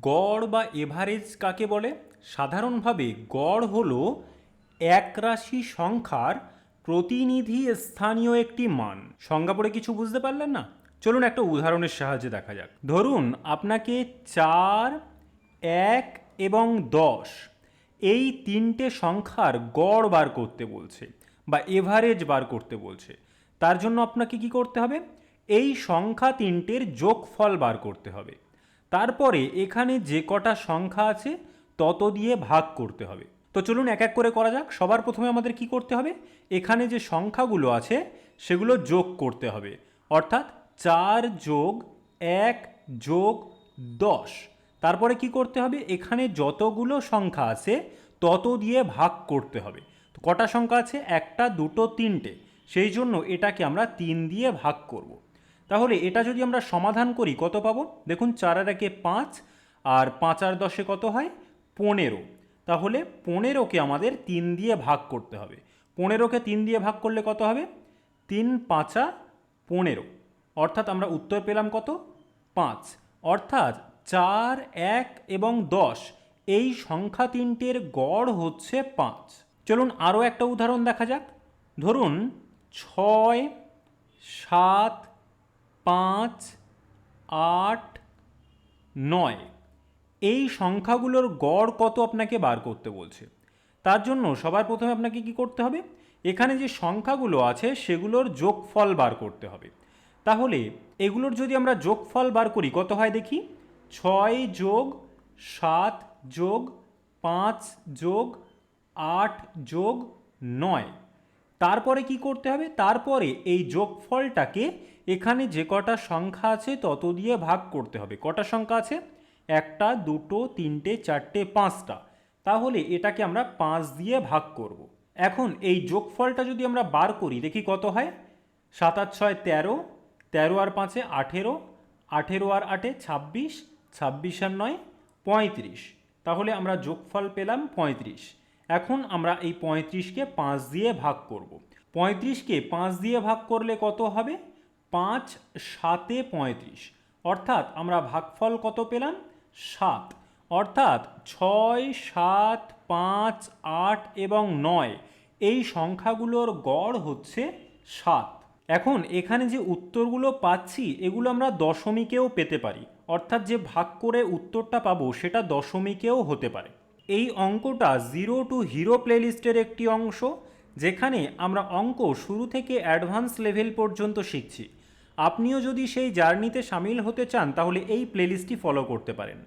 গড় বা এভারেজ কাকে বলে? সাধারণভাবে গড় হল এক রাশি সংখ্যার প্রতিনিধি স্থানীয় একটি মান। সংজ্ঞা পড়ে কিছু বুঝতে পারলেন না? চলুন একটা উদাহরণের সাহায্যে দেখা যাক। ধরুন আপনাকে চার, এক এবং দশ এই তিনটে সংখ্যার গড় বার করতে বলছে বা এভারেজ বার করতে বলছে। তার জন্য আপনাকে কি করতে হবে? এই সংখ্যা তিনটের যোগফল বার করতে হবে। তারপরে এখানে যে কটা সংখ্যা আছে, তত দিয়ে ভাগ করতে হবে। তো চলুন এক এক করে করা যাক। সবার প্রথমে আমাদের কি করতে হবে? এখানে যে সংখ্যাগুলো আছে, সেগুলো যোগ করতে হবে। অর্থাৎ চার যোগ এক যোগ দশ। তারপরে কি করতে হবে? এখানে যতগুলো সংখ্যা আছে, তত দিয়ে ভাগ করতে হবে। তো কটা সংখ্যা আছে? একটা, দুটো, তিনটে। সেই জন্য এটাকে আমরা তিন দিয়ে ভাগ করব। তাহলে এটা যদি আমরা সমাধান করি, কত পাবো? দেখুন, চার আর একে পাঁচ, আর পাঁচ আর দশে কত হয়? পনেরো। তাহলে পনেরোকে আমাদের তিন দিয়ে ভাগ করতে হবে। পনেরোকে তিন দিয়ে ভাগ করলে কত হবে? তিন পাঁচা পনেরো। অর্থাৎ আমরা উত্তর পেলাম কত? পাঁচ। অর্থাৎ চার, এক এবং দশ, এই সংখ্যা তিনটের গড় হচ্ছে পাঁচ। চলুন আরও একটা উদাহরণ দেখা যাক। ধরুন, ছয়, সাত পাঁচ, আট, নয়। এই সংখ্যাগুলোর গড় কত আপনাকে বার করতে বলছে? তার জন্য সবার প্রথমে আপনাকে কি করতে হবে? এখানে যে সংখ্যাগুলো আছে সেগুলোর যোগফল বার করতে হবে। তাহলে এগুলোর যদি আমরা যোগফল বার করি, কত হয় দেখি? ছয় যোগ সাত যোগ পাঁচ যোগ আট যোগ নয়। তারপরে কি করতে হবে? তারপরে এই যোগফলটাকে এখানে যে কটা সংখ্যা আছে তত দিয়ে ভাগ করতে হবে। কটা সংখ্যা আছে? একটা, দুটো, তিনটে, চারটে, পাঁচটা। তাহলে এটাকে আমরা পাঁচ দিয়ে ভাগ করব। এখন এই যোগফলটা যদি আমরা বার করি, দেখি কত হয়? সাত আট ছয় তেরো তেরো আর পাঁচে আঠেরো আঠেরো আর আটে ছাব্বিশ ছাব্বিশ আর নয় পঁয়ত্রিশ। তাহলে আমরা যোগফল পেলাম পঁয়ত্রিশ। এখন আমরা এই পঁয়ত্রিশকে পাঁচ দিয়ে ভাগ করব। পঁয়ত্রিশকে পাঁচ দিয়ে ভাগ করলে কত হবে? পাঁচ সাতে পঁয়ত্রিশ। অর্থাৎ আমরা ভাগফল কত পেলাম? সাত। অর্থাৎ ছয়, সাত, পাঁচ, আট এবং নয়, এই সংখ্যাগুলোর গড় হচ্ছে সাত। এখন এখানে যে উত্তরগুলো পাচ্ছি, এগুলো আমরা দশমিকেও পেতে পারি। অর্থাৎ যে ভাগ করে উত্তরটা পাবো, সেটা দশমিকেও হতে পারে। এই অঙ্কটা জিরো টু হিরো প্লেলিস্টের একটি অংশ, যেখানে আমরা অঙ্ক শুরু থেকে অ্যাডভান্স লেভেল পর্যন্ত শিখছি। আপনিও যদি সেই জার্নিতে সামিল হতে চান, তাহলে এই প্লেলিস্টটি ফলো করতে পারেন।